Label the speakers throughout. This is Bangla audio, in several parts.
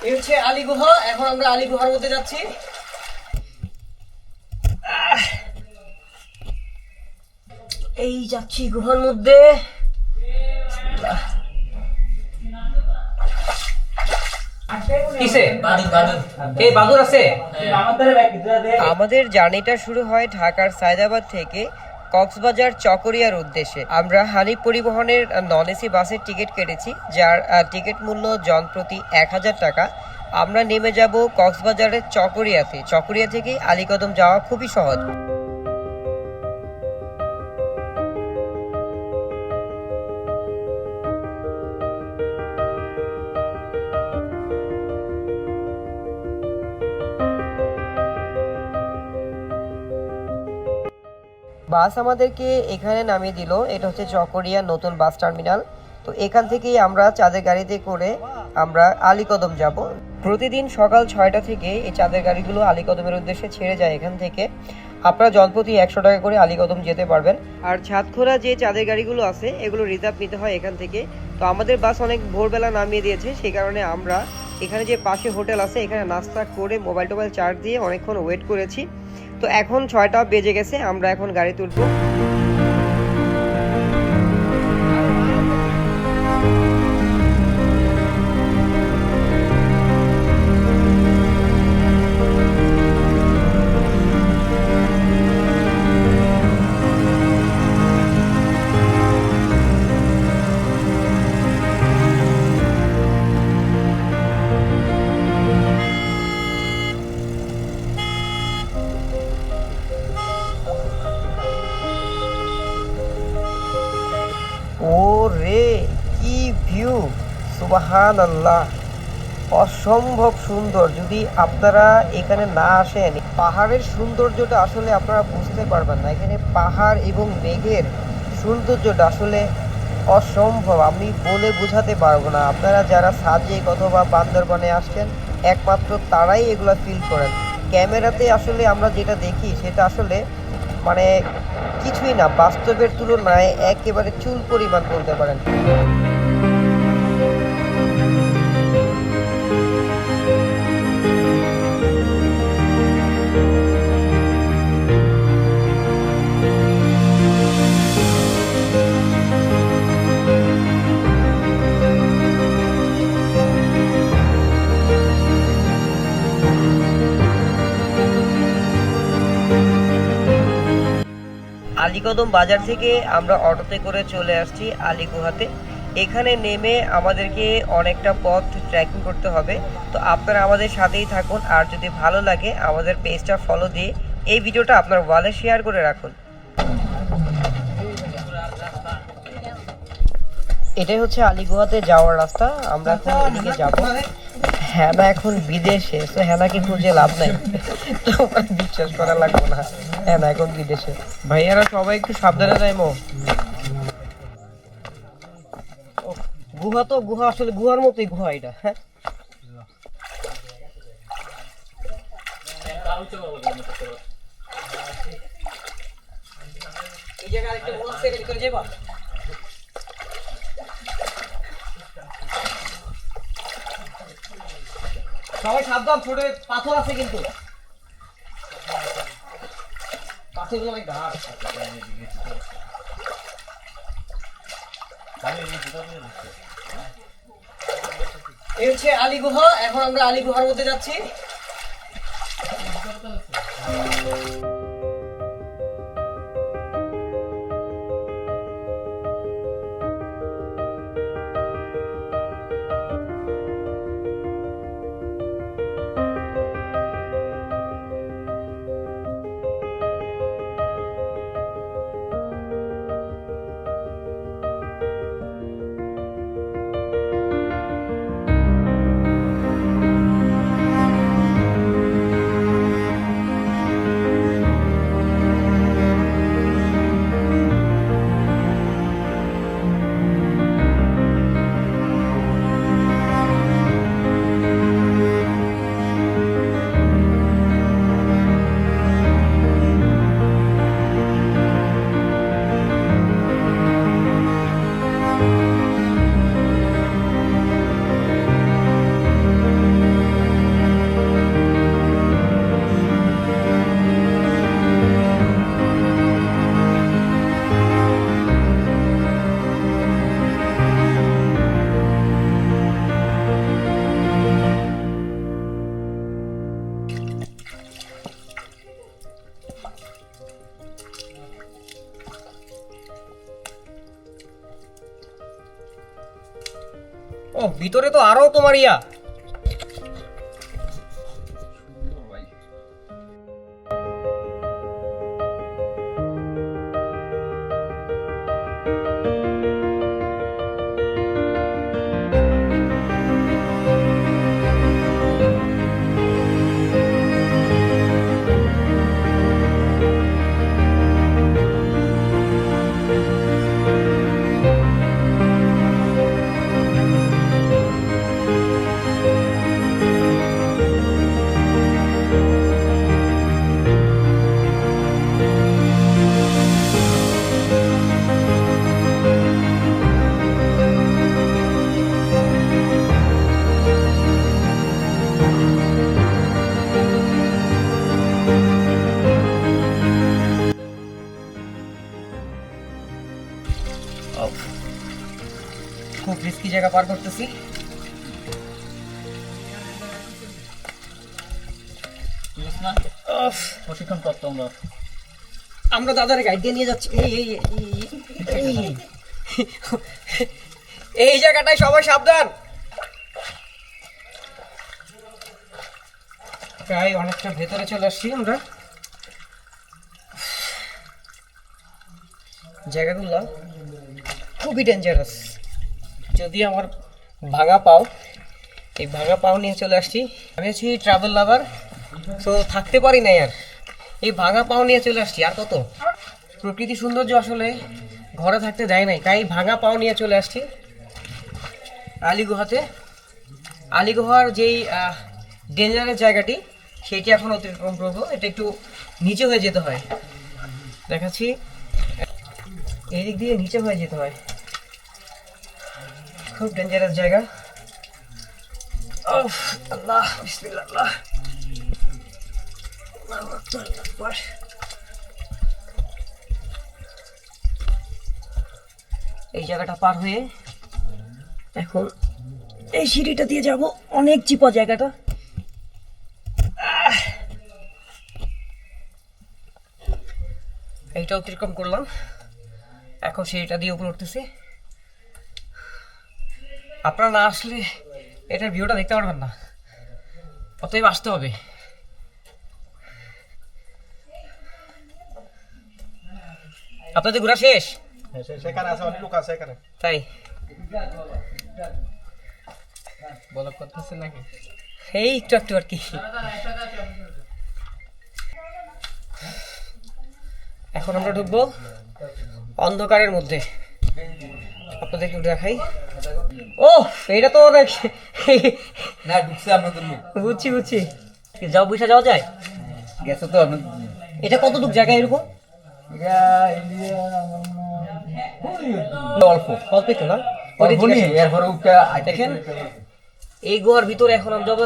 Speaker 1: এই হচ্ছে আলী গুহা এখন আমরা আলী গুহার মধ্যে যাচ্ছি। এই যাচ্ছি গুহার মধ্যে। আমাদের জার্নিটা শুরু হয় ঢাকার সায়দাবাদ থেকে কক্সবাজার চকরিয়ার উদ্দেশ্যে। আমরা হানি পরিবহনের নন এসি বাসের টিকিট কেটেছি, যার টিকিট মূল্য জনপ্রতি এক হাজার টাকা। আমরা নেমে যাব কক্সবাজারের চকরিয়াতে। চকরিয়া থেকে আলীকদম যাওয়া খুবই সহজ। বাস আমাদেরকে এখানে নামিয়ে দিল। এটা হচ্ছে চকরিয়া নতুন বাস টার্মিনাল। তো এখান থেকেই আমরা চাঁদের গাড়িতে করে আমরা আলীকদম যাব। প্রতিদিন সকাল ছয়টা থেকে এই চাঁদের গাড়িগুলো আলীকদমের উদ্দেশ্যে ছেড়ে যায় এখান থেকে। আপনারা জনপ্রতি একশো টাকা করে আলীকদম যেতে পারবেন। আর ছাদখোরা যে চাঁদের গাড়িগুলো আছে, এগুলো রিজার্ভ নিতে হয় এখান থেকে। তো আমাদের বাস অনেক ভোরবেলা নামিয়ে দিয়েছে, সেই কারণে আমরা এখানে যে পাশে হোটেল আছে, এখানে নাস্তা করে মোবাইল টোবাইল চার্জ দিয়ে অনেকক্ষণ ওয়েট করেছি। তো এখন ছয়টা বেজে গেছে আমরা এখন গাড়ি তুলবো। সুবাহান আল্লাহ অসম্ভব সুন্দর। যদি আপনারা এখানে না আসেন, পাহাড়ের সৌন্দর্যটা আসলে আপনারা বুঝতে পারবেন না। এখানে পাহাড় এবং মেঘের সৌন্দর্যটা আসলে অসম্ভব। আমি বলে বোঝাতে পারব না। আপনারা যারা সাজেক অথবা বান্দরবনে আসছেন, একমাত্র তারাই এগুলো ফিল করেন। ক্যামেরাতে আসলে আমরা যেটা দেখি, সেটা আসলে মানে কিছুই না, বাস্তবের তুলনায় একেবারে চুল পরিমাণ বলতে পারেন। আলীকদম বাজার থেকে আমরা অটোতে করে চলে আসছি আলীগুহাতে। এখানে নেমে আমাদেরকে অনেকটা পথ ট্রেকিং করতে হবে। তো আপনারা আমাদের সাথেই থাকুন, আর যদি ভালো লাগে আমাদের পেজটা ফলো দিয়ে এই ভিডিওটা আপনার ওয়ালে শেয়ার করে রাখুন। এটাই হচ্ছে আলীগুহাতে যাওয়ার রাস্তা। আমরা এখন এদিকে যাব। হ্যানা এখন বিদেশে তো হ্যানাকে খুঁজে লাভ নাই। তোমার বিশ্বাস করা লাগবে না হ্যানা এখন বিদেশে। ভাইয়ারা সবাই একটু সাবধানে নাইমো গুহা তো, গুহা আসলে গুহার মতোই গুহা এটা হ্যাঁ? এই জায়গায় আরেকটা এটা করে যাবা সবাই সাবধান, ছোটে পাথর আছে কিন্তু। পাথরগুলো এই হচ্ছে আলী গুহা, এখন আমরা আলী গুহার মধ্যে যাচ্ছি। ও ভিতরে তো আরও তোমার ইয়া জায়গা পার করতেছি।
Speaker 2: প্রশিক্ষণ প্রাপ্ত আমরা
Speaker 1: আমরা দাদার গাইড দিয়ে নিয়ে যাচ্ছি। এই জায়গাটায় সবাই সাবধান। প্রায় অনেকটা ভেতরে চলে আসছি আমরা। জায়গাগুলো খুবই ডেঞ্জারাস যদি আমার ভাঙা পাও, এই ভাঙা পাও নিয়ে চলে আসছি। আমি আছি ট্রাভেল লাভার তো থাকতে পারি না আর। এই ভাঙা পাও নিয়ে চলে আসছি, আর কত? প্রকৃতি সৌন্দর্য আসলে ঘরে থাকতে দেয় নাই, তাই ভাঙা পাও নিয়ে চলে আসছি আলিগুহাতে। আলিগুহার যেই ডেঞ্জারের জায়গাটি, সেটি এখন অতিক্রম করব। এটা একটু নিচে হয়ে যেতে হয়। দেখাচ্ছি। এই দিক দিয়ে নিচে হয়ে যেতে হয়। খুব ডেঞ্জারাস জায়গা। উফ, আল্লাহ বিসমিল্লাহ। আল্লাহ। এই জায়গাটা পার হয়ে এখন এই সিঁড়িটা দিয়ে যাব। অনেক চিপা জায়গাটা! এইটা অতিক্রম করলাম। এখন সিঁড়িটা দিয়ে উপরে উঠতেছি। আপনারা না আসলে এটার ভিউটা দেখতে পারবেন না। অতএব আসতে হবে। আপনাদের ঘোরা শেষ?
Speaker 3: সেখানে আছে অনেক লোক আছে এখানে।
Speaker 1: তাই?
Speaker 2: বলক করতেছে নাকি?
Speaker 1: এই একটু একটু আর কি। এখন আমরা ঢুকবো অন্ধকারের মধ্যে। আপনাদেরকে একটু দেখাই। ও এটা তো অনেক।
Speaker 2: না ঢুকছে আপনাদের
Speaker 1: বুঝছি বুঝছি। যাও বসে যাওয়া যায়?
Speaker 2: গেছে তো
Speaker 1: এটা কত দূর জায়গা এরকম?
Speaker 2: অল্প।
Speaker 1: অল্প একটু না।
Speaker 2: এরপরে
Speaker 1: দেখেন এই গুহার ভিতরে এখন আমি যাব।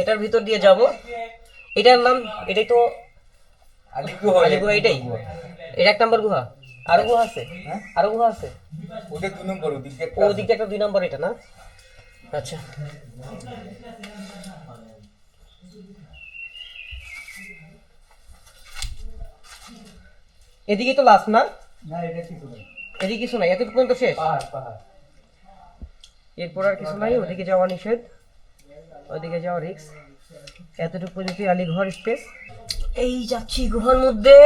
Speaker 1: এটার ভিতর দিয়ে যাব। এটার নাম এটাই তো এটাই এটা এক নম্বর গুহা। আরও গুহা আছে আরও গুহা আছে?
Speaker 2: ওটা দুই নম্বর ওদিকে
Speaker 1: ও দিকটা একটা দুই নম্বর এটা না? আচ্ছা। এদিকে তো লাস্ট না?
Speaker 2: না এটা কিছু নেই।
Speaker 1: এদিকে কিছু নাই এতটুকু পর্যন্ত শেষ? এরপর আর কিছু নাই ওদিকে যাওয়া নিষেধ। ওদিকে যাওয়া রিক্স এতটুকু পর্যন্ত আলী ঘর স্পেস এই যাচ্ছি গুহার মধ্যে।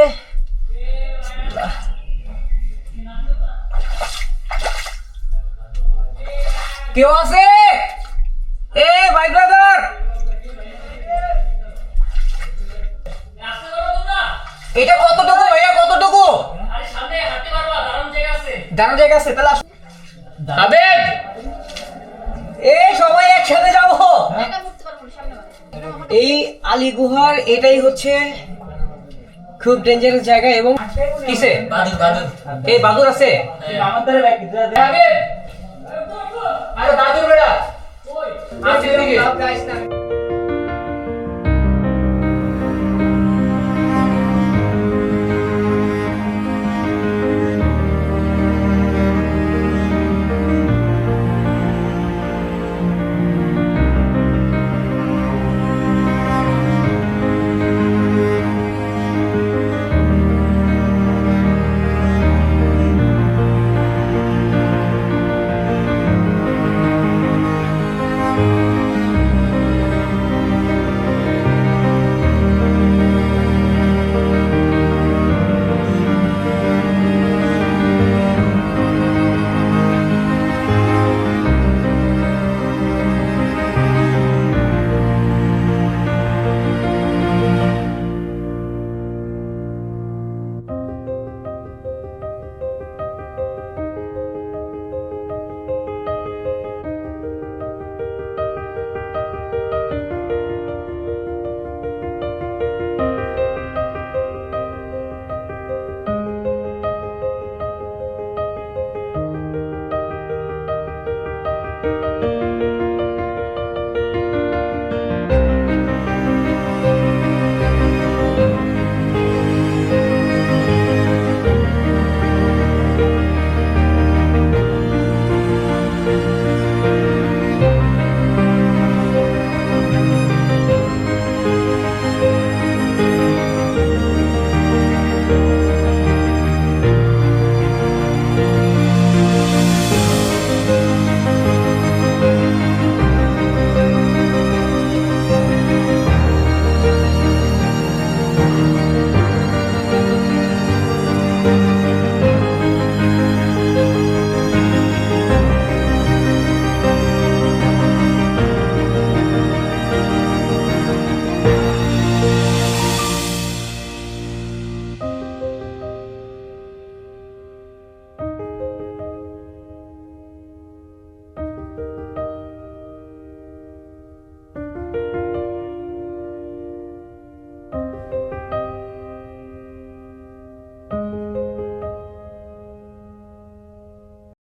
Speaker 1: কেউ আছে? এ ভাই ব্রাদার এটা কতটুকু ভাইয়া কতটুকু? দাঁড়ানো জায়গা আছে তাহলে আসো। আবেদ এ সবাই একসাথে যাব। এই আলী গুহার এটাই হচ্ছে খুব ডেঞ্জারাস জায়গা এবং কিসে?
Speaker 2: বাদুর বাদুর
Speaker 1: এই বাদুর আছে?
Speaker 2: আমাদের ব্যাগ
Speaker 1: আরে বাদুর বেড়া আসছে এদিকে